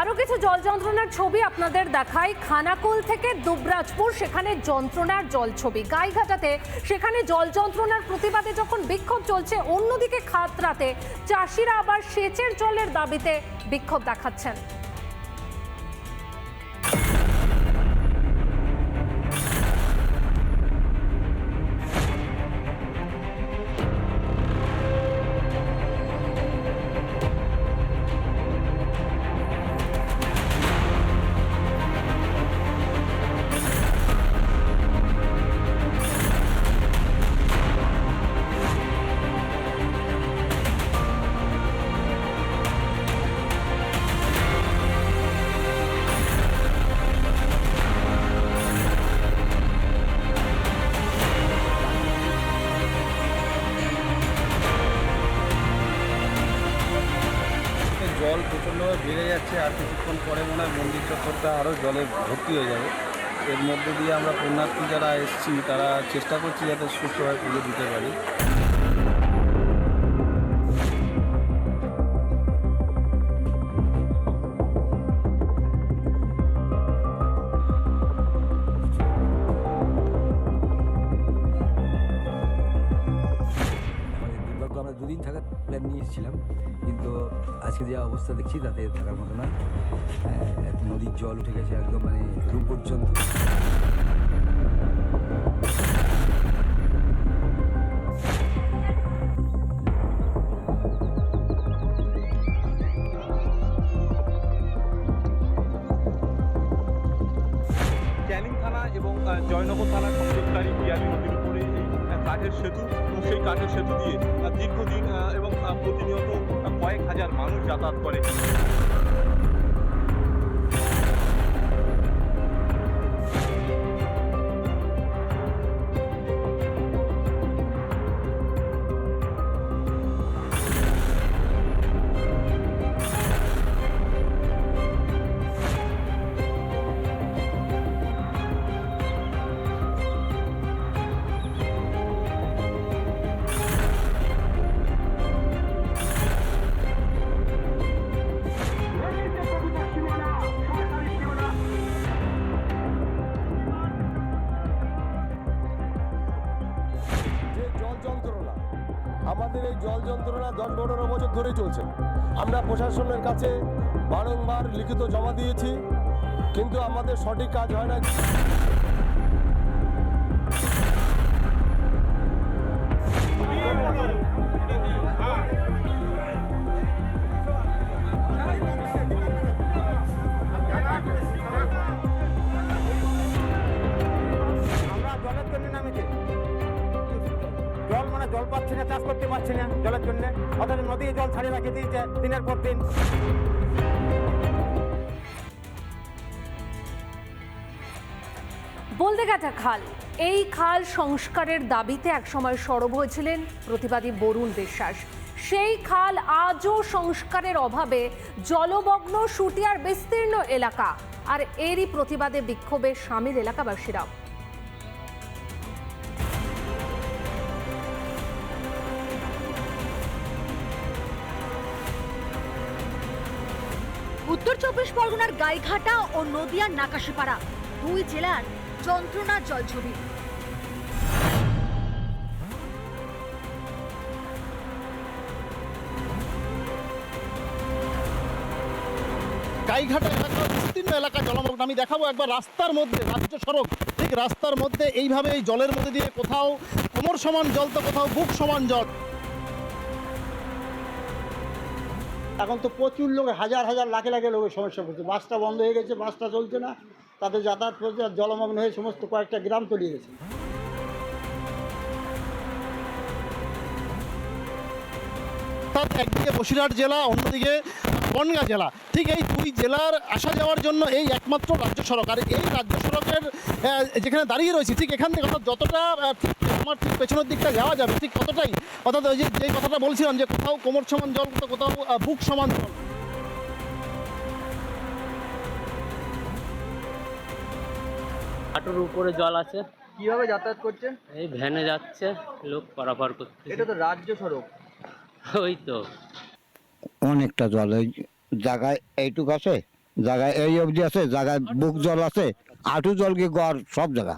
আরও কিছু জল যন্ত্রণার ছবি আপনাদের দেখায় খানাকুল থেকে দুবরাজপুর, সেখানে যন্ত্রণার জল ছবি। গাইঘাটাতে সেখানে জল যন্ত্রণার প্রতিবাদে যখন বিক্ষোভ চলছে, অন্যদিকে খাতরাতে চাষিরা আবার সেচের জলের দাবিতে বিক্ষোভ দেখাচ্ছেন। জল প্রচণ্ডভাবে বেড়ে যাচ্ছে আর কিছুক্ষণ পরে মনে হয় মন্দির চত্বরটা আরও জলে ভর্তি হয়ে যাবে। এর মধ্যে দিয়ে আমরা পুণ্যার্থী যারা এসেছি, তারা চেষ্টা করছি যাতে সুস্থভাবে পুজো দিতে পারি। প্ল্যান নিয়েছিলাম কিন্তু আজকে যে অবস্থা দেখছি, তাতে থাকার মতো না। নদীর জল উঠে গেছে একদম মানে রুম পর্যন্ত। থানা এবং জয়নগর থানা সংযোগকারী পিয়ালি নদীর উপরে এই কাঠের সেতু এবং সেই কাঠের সেতু দিয়ে দীর্ঘদিন হাজার মানুষ যাতায়াত করে। আমাদের এই জল যন্ত্রণা দশ পনেরো বছর ধরে চলছে। আমরা প্রশাসনের কাছে বারংবার লিখিত জমা দিয়েছি, কিন্তু আমাদের সঠিক কাজ হয় না। আমরা জলের মানে জল পাচ্ছি না, চাষ করতে পারছি না জলের জন্য। অথচ নদী জল ছাড়িয়ে দিয়েছে দিনের পর দিন। বলদেঘাটা খাল। এই খাল সংস্কারের দাবিতে একসময় সরব হয়েছিলেন প্রতিবাদী বরুণ বিশ্বাস। সেই খাল আজও সংস্কারের অভাবে জলমগ্ন সুটিয়ার বিস্তীর্ণ এলাকা। আর এরই প্রতিবাদে বিক্ষোভে সামিল এলাকাবাসীরাও। উত্তর চব্বিশ পরগনার গাইঘাটা ও নদিয়ার নাকাশিপাড়া। দুই জেলার যন্ত্রণার জলছবি গাইঘাটা এলাকার বিস্তীর্ণ এলাকা জলমগ্ন। আমি দেখাবো একবার রাস্তার মধ্যে, রাজ্য সড়ক। ঠিক রাস্তার মধ্যে এইভাবে এই জলের মধ্যে দিয়ে কোথাও কোমর সমান জল তো কোথাও বুক সমান জল। এখন তো প্রচুর লোক, হাজার হাজার লাখে লাখে লোকের সমস্যা পড়ছে। বাসটা বন্ধ হয়ে গেছে, বাসটা চলছে না, তাদের যাতায়াত করছে আর জলমগ্ন হয়ে সমস্ত কয়েকটা গ্রাম তলিয়ে গেছে। একদিকে বসিরহাট জেলা, অন্যদিকে বনগাঁ জেলা। ঠিক এই দুই জেলার আসা যাওয়ার জন্য এই একমাত্র রাজ্য সড়ক। আর এই রাজ্য সড়কের যেখানে দাঁড়িয়ে রয়েছি ঠিক এখান থেকে অর্থাৎ যতটা ঠিক আমার ঠিক পেছনের দিকটা যাওয়া যাবে ঠিক ততটাই। অর্থাৎ ওই যে যেই কথাটা বলছিলাম যে কোথাও কোমর সমান জল কোথাও বুক সমান জল। হাঁটুর উপরে জল আছে। কীভাবে যাতায়াত করছেন? এই ভ্যানে যাচ্ছে লোক পারাপার করছে এটা তো রাজ্য সড়ক। ওই তো। অনেকটা জল ওই জায়গায় এইটুক আছে জায়গায় এই অবধি আছে জায়গায় বুক জল আছে আটু জল কি গড় সব জায়গা।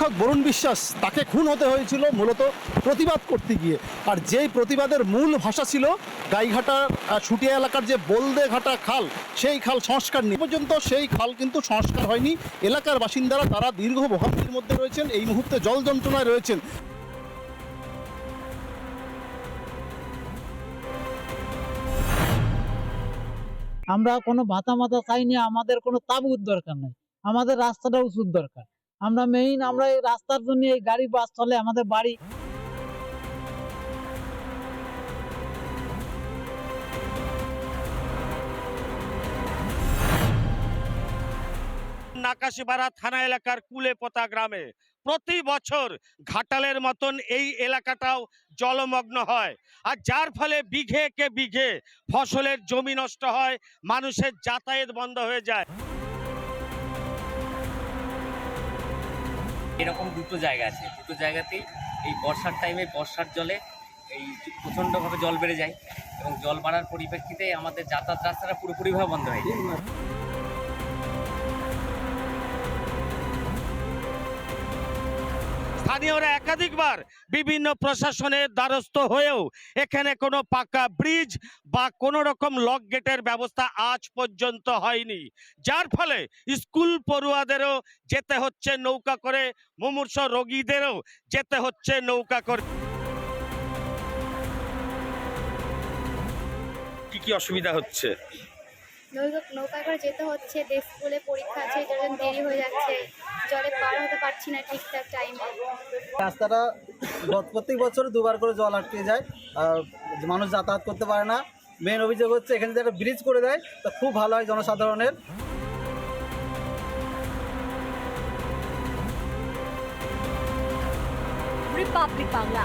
শিক্ষক বরুণ বিশ্বাস, তাকে খুন হতে হয়েছিল মূলত প্রতিবাদ করতে গিয়ে। আর যেই প্রতিবাদের মূল ভাষা ছিল, গাইঘাটা সুটিয়া এলাকার যে বলদে ঘাটা খাল, সেই খাল সংস্কার নিয়ে পর্যন্ত সেই খাল কিন্তু সংস্কার হয়নি। এলাকার বাসিন্দারা তারা দীর্ঘ ভোগান্তির মধ্যে রয়েছেন, এই মুহূর্তে জল যন্ত্রণায় রয়েছেন। আমরা কোনো ভাতা মাতা চাইনি, আমাদের কোনো তাবুর দরকার নাই। আমাদের রাস্তাটা উঁচুর দরকার। আমরা মেইন আমরা এই রাস্তার জন্য এই গাড়ি বাস চলে, আমাদের বাড়ি। নাকাশিপাড়া থানা এলাকার কুলেপোতা গ্রামে প্রতি বছর ঘাটালের মতন এই এলাকাটাও জলমগ্ন হয়। আর যার ফলে বিঘে কে বিঘে ফসলের জমি নষ্ট হয়, মানুষের যাতায়াত বন্ধ হয়ে যায়। এরকম দুটো জায়গা আছে। দুটো জায়গাতেই এই বর্ষার টাইমে বর্ষার জলে এই প্রচণ্ডভাবে জল বেড়ে যায় এবং জল বাড়ার পরিপ্রেক্ষিতে আমাদের যাতায়াত রাস্তাটা পুরোপুরিভাবে বন্ধ হয়ে যায়। স্থানীয়রা একাধিকবার বিভিন্ন প্রশাসনের দ্বারস্থ হয়েও এখানে কোনো পাকা ব্রিজ বা কোনো রকম লক গেটের ব্যবস্থা আজ পর্যন্ত হয়নি। যার ফলে স্কুল পড়ুয়াদেরও যেতে হচ্ছে নৌকা করে, মুমূর্ষ রোগীদেরও যেতে হচ্ছে নৌকা করে। কি কি অসুবিধা হচ্ছে? নৌকা নৌকা করে যেতে হচ্ছে দেশ স্কুলে পরীক্ষা আছে জন্য দেরি হয়ে যাচ্ছে জলে পার হতে পারছি না ঠিকঠাক টাইমে রাস্তাটা প্রত্যেক বছর দুবার করে জল আটকে যায় আর মানুষ যাতায়াত করতে পারে না। মেন অভিযোগ হচ্ছে এখানে যদি একটা ব্রিজ করে দেয় তা খুব ভালো হয় জনসাধারণের। রিপাবলিক বাংলা